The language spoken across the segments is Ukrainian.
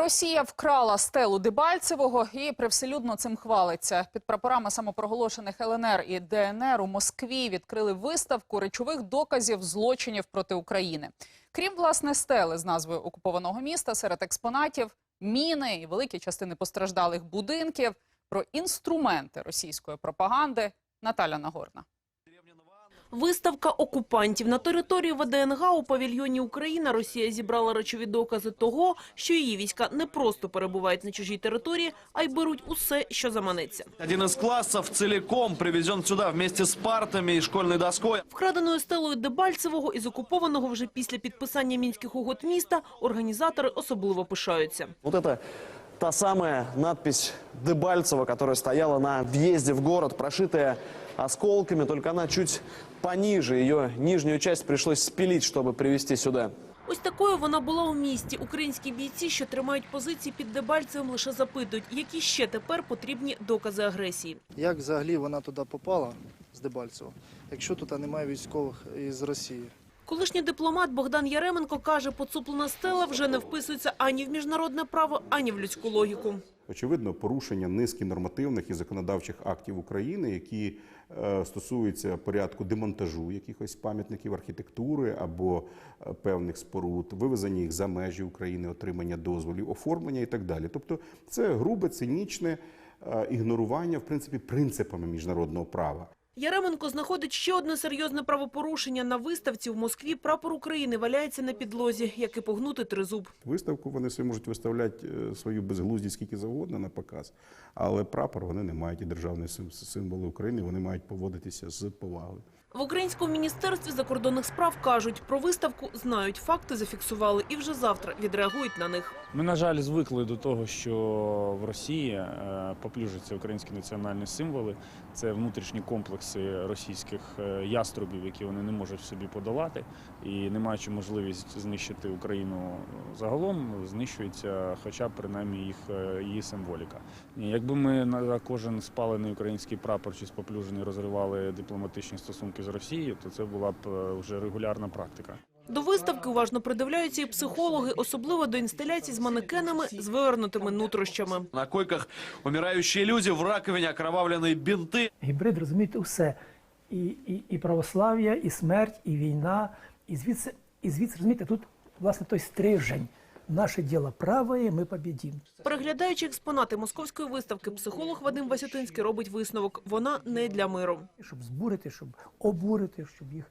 Росія вкрала стелу Дебальцевого і привселюдно цим хвалиться. Під прапорами самопроголошених ЛНР і ДНР у Москві відкрили виставку речових доказів злочинів проти України. Крім власне стели з назвою окупованого міста, серед експонатів міни і великі частини постраждалих будинків. Про інструменти російської пропаганди Наталя Нагорна. Виставка окупантів на території ВДНГ у павільйоні Україна Росія зібрала речові докази того, що її війська не просто перебувають на чужій території, а й беруть усе, що заманеться. Один из классов целиком привезен сюда вместе с партами и школьной доской. Вкраденою стелою Дебальцевого із окупованого вже після підписання мінських угод міста організатори особливо пишаються. Вот это та самая надпись Дебальцева, которая стояла на въезде в город, прошитая осколками, только она чуть пониже. Ее нижнюю часть пришлось спилить, чтобы привезти сюда. Ось такою вона була у місті. Українські бійці, що тримають позиції під Дебальцевим, лише запитують, які ще тепер потрібні докази агресії. Як взагалі вона туди попала з Дебальцево, якщо тут немає військових із Росії? Колишній дипломат Богдан Яременко каже, поцуплена стела вже не вписується ані в міжнародне право, ані в людську логіку. Очевидно, порушення низки нормативних і законодавчих актів України, які е, стосуються порядку демонтажу якихось пам'ятників архітектури або е, певних споруд, вивезення їх за межі України, отримання дозволів, оформлення і так далі. Тобто, це грубе, цинічне е, ігнорування, в принципі, принципами міжнародного права. Яременко знаходить ще одне серйозне правопорушення. На виставці в Москві прапор України валяється на підлозі, як і погнутий тризуб. Виставку вони собі можуть виставляти е, свою безглуздість скільки завгодно на показ, але прапор вони не мають і державні сим- символи України вони мають поводитися з повагою. В українському міністерстві закордонних справ кажуть, про виставку знають, факти зафіксували і вже завтра відреагують на них. Ми, на жаль, звикли до того, що в Росії е, поплюжаться українські національні символи. Це внутрішні комплекси російських е, яструбів, які вони не можуть собі подолати. І не маючи можливість знищити Україну загалом, знищується хоча б принаймні їх е, її символіка. Якби ми на кожен спалений український прапор чи споплюжений розривали дипломатичні стосунки з Росією, то це була б е, вже регулярна практика. До виставки уважно придивляються і психологи, особливо до інсталяцій з манекенами з вивернутими нутрощами. На койках умирающие люди, в раковине окровавленные бинты. Гібрид розумієте усе. І, і, і православ'я, і смерть, і війна. І звідси, і звідси розумієте, тут власне той стрижень. Наше діло праве, ми побідім. Переглядаючи експонати московської виставки, психолог Вадим Васютинський робить висновок: вона не для миру. Щоб збурити, щоб обурити, щоб їх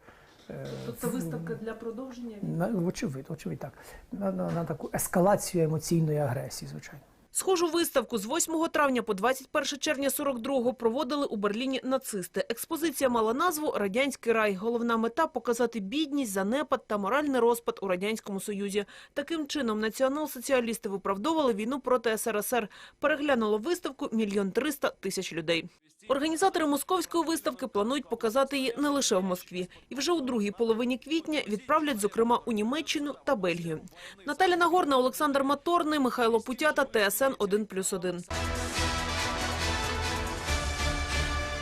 Тобто виставка для продовження. на очевидь, очевидь так, на, на, на таку ескалацію емоційної агресії, звичайно. Схожу виставку з 8 травня по 21 червня 42-го проводили у Берліні нацисти. Експозиція мала назву «Радянський рай». Головна мета – показати бідність, занепад та моральний розпад у Радянському Союзі. Таким чином, націонал-соціалісти виправдовували війну проти СРСР. Переглянуло виставку мільйон триста тисяч людей. Організатори московської виставки планують показати її не лише в Москві. І вже у другій половині квітня відправлять, зокрема, у Німеччину та Бельгію. Наталя Нагорна, Олександр Маторний, Михайло Путята, ТСН 1+,1.